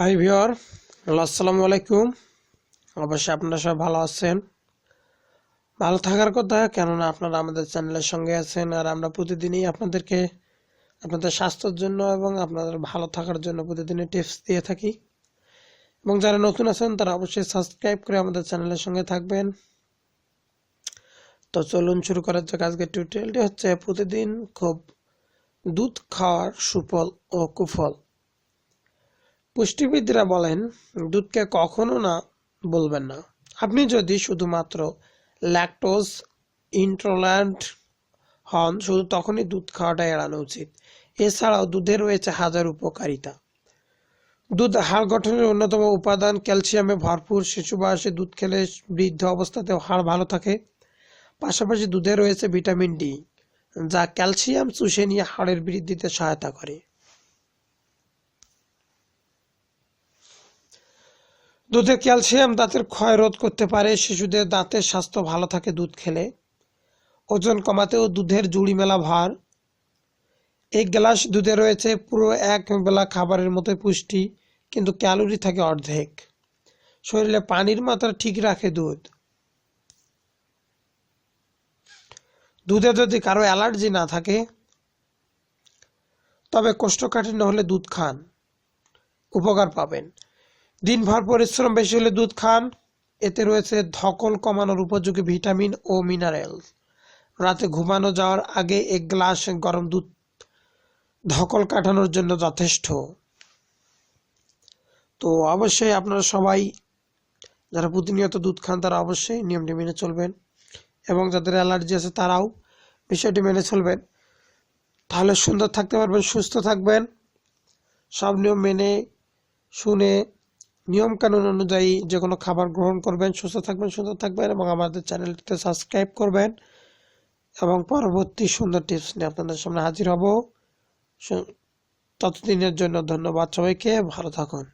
High viewer আসসালামু আলাইকুম। অবশ্যই আপনারা সবাই ভালো আছেন। ভালো থাকার কথা, কেননা আপনারা আমাদের চ্যানেলের সঙ্গে আছেন আর আমরা প্রতিদিনই আপনাদেরকে আপনাদের স্বাস্থ্যের জন্য এবং আপনাদের ভালো থাকার জন্য প্রতিদিনই টিপস দিয়ে থাকি। এবং যারা নতুন আছেন, তারা অবশ্যই সাবস্ক্রাইব করে আমাদের চ্যানেলের সঙ্গে থাকবেন। তো চলুন শুরু করার যাক আজকের টিউটোরিয়ালটি হচ্ছে, প্রতিদিন খুব দুধ খাওয়ার সুফল ও কুফল। পুষ্টিবিদরা বলেন, দুধকে কখনো না, বলবেন না। আপনি যদি শুধুমাত্র ল্যাকটোজ ইন্ট্রোল্যান্ড হন, শুধু তখনই দুধ খাওয়াটা এড়ানো উচিত। এছাড়াও দুধে রয়েছে হাজার উপকারিতা। দুধ হাড় গঠনের অন্যতম উপাদান ক্যালসিয়ামে ভরপুর। শিশু বয়সে দুধ খেলে বৃদ্ধ অবস্থাতেও হাড় ভালো থাকে। পাশাপাশি দুধে রয়েছে ভিটামিন ডি, যা ক্যালসিয়াম চুষে নিয়ে হাড়ের বৃদ্ধিতে সহায়তা করে। দুধে ক্যালসিয়াম দাঁতের ক্ষয় রোধ করতে পারে। শিশুদের দাঁতের স্বাস্থ্য ভালো থাকে দুধ খেলে। ওজন কমাতেও দুধের জুড়ি মেলা ভার। এই গ্লাস দুধে রয়েছে পুরো এক বেলা খাবারের মতো পুষ্টি, কিন্তু ক্যালোরি থাকে অর্ধেক। শরীরে পানির মাত্রা ঠিক রাখে দুধ। দুধে যদি কারও অ্যালার্জি না থাকে, তবে কোষ্ঠকাঠিন্য হলে দুধ খান। উপকার পাবেন। দিনভর পরিশ্রম বেশি হলে দুধ খান। এতে রয়েছে ধকল কমানোর উপযোগী ভিটামিন ও মিনারেল রাতে ঘুমানো যাওয়ার আগে এক গ্লাস গরম দুধ ধকল কাটানোর জন্য যথেষ্ট। তো অবশ্যই আপনারা সবাই যারা প্রতিনিয়ত দুধ খান, তারা অবশ্যই নিয়মটি মেনে চলবেন এবং যাদের অ্যালার্জি আছে, তারাও বিষয়টি মেনে চলবেন। তাহলে সুন্দর থাকতে পারবেন, সুস্থ থাকবেন। সব নিয়ম মেনে, শুনে নিয়ম কানুন অনুযায়ী যে কোনো খাবার গ্রহণ করবেন, সুস্থ থাকবেন, সুন্দর থাকবেন এবং আমাদের চ্যানেলটিতে সাবস্ক্রাইব করবেন এবং পরবর্তী সুন্দর টিপস নিয়ে আপনাদের সামনে হাজির হব। ততদিনের জন্য ধন্যবাদ সবাইকে, ভালো থাকুন।